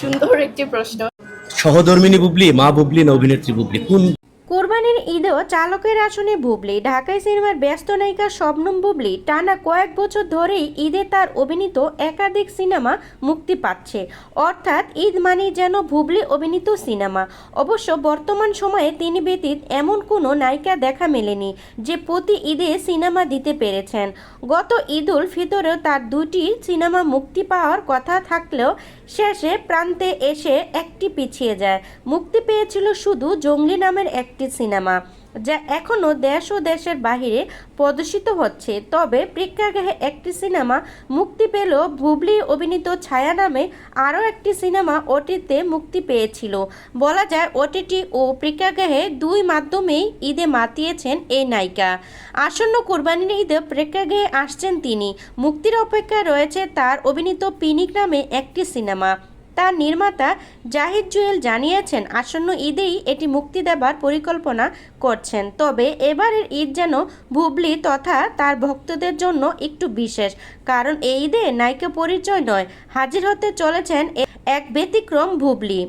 সুন্দর একটি প্রশ্ন। সহধর্মিনী বুবলি মা বুবলি না অভিনেত্রী বুবলি? কোন ঈদেও চালকের আসনে বুবলি ঢাকায় সিনেমার ব্যস্ত নায়িকা শবনম বুবলি টানা কয়েক বছর ধরেই ঈদে তার অভিনীত একাধিক সিনেমা মুক্তি পাচ্ছে। অর্থাৎ ঈদ মানেই যেন বুবলি অভিনীত সিনেমা। অবশ্য বর্তমান সময়ে তিনি ব্যতীত এমন কোনো নায়িকা দেখা মেলেনি যে প্রতি ঈদে সিনেমা দিতে পেরেছেন। গত ঈদুল ফিতরেও তার দুটি সিনেমা মুক্তি পাওয়ার কথা থাকলেও শেষে প্রান্তে এসে একটি পিছিয়ে যায়। মুক্তি পেয়েছিল শুধু জঙ্গলি নামের একটি সিনেমা। যা এখনও দেশ ও দেশের বাহিরে প্রদর্শিত হচ্ছে। তবে প্রেক্ষাগৃহে একটি সিনেমা মুক্তি পেল। বুবলি অভিনীত ছায়া নামে আরও একটি সিনেমা ওটিতে মুক্তি পেয়েছিল। বলা যায়, ওটিটি ও প্রেক্ষাগৃহে দুই মাধ্যমেই ঈদে মাতিয়েছেন এই নায়িকা। আসন্ন কোরবানির ঈদে প্রেক্ষাগৃহে আসছেন তিনি। মুক্তির অপেক্ষায় রয়েছে তার অভিনীত পিনিক নামে একটি সিনেমা। তার নির্মাতা জাহিদ জুয়েল জানিয়েছেন, আসন্ন ঈদেই এটি মুক্তি দেবার পরিকল্পনা করছেন। তবে এবারের ঈদ যেন ভুবলি তথা তার ভক্তদের জন্য একটু বিশেষ, কারণ এই ঈদে নায়িকা পরিচয় নয়, হাজির হতে চলেছেন এক ব্যতিক্রম ভুবলি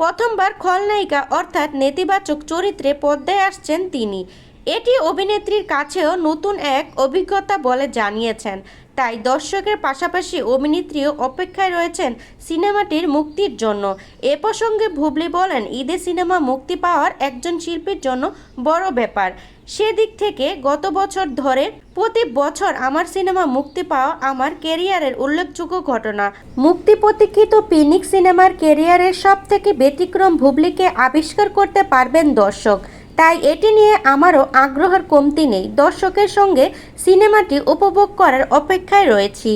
প্রথমবার খলনায়িকা অর্থাৎ নেতিবাচক চরিত্রে পদ্মায় আসছেন তিনি। এটি অভিনেত্রীর কাছেও নতুন এক অভিজ্ঞতা বলে জানিয়েছেন। তাই দর্শকের পাশাপাশি অভিনেত্রীও অপেক্ষায় রয়েছেন সিনেমাটির মুক্তির জন্য। এ প্রসঙ্গে ভুবলি বলেন, ঈদে সিনেমা মুক্তি পাওয়ার একজন শিল্পীর জন্য বড় ব্যাপার। সেদিক থেকে গত বছর ধরে প্রতি বছর আমার সিনেমা মুক্তি পাওয়া আমার কেরিয়ারের উল্লেখযোগ্য ঘটনা। মুক্তি প্রতীক্ষিত পিনিক সিনেমার কেরিয়ারের সব থেকে ব্যতিক্রম ভুবলিকে আবিষ্কার করতে পারবেন দর্শক। তাই এটি নিয়ে আমারও আগ্রহের কমতি নেই। দর্শকের সঙ্গে সিনেমাটি উপভোগ করার অপেক্ষায় রয়েছি।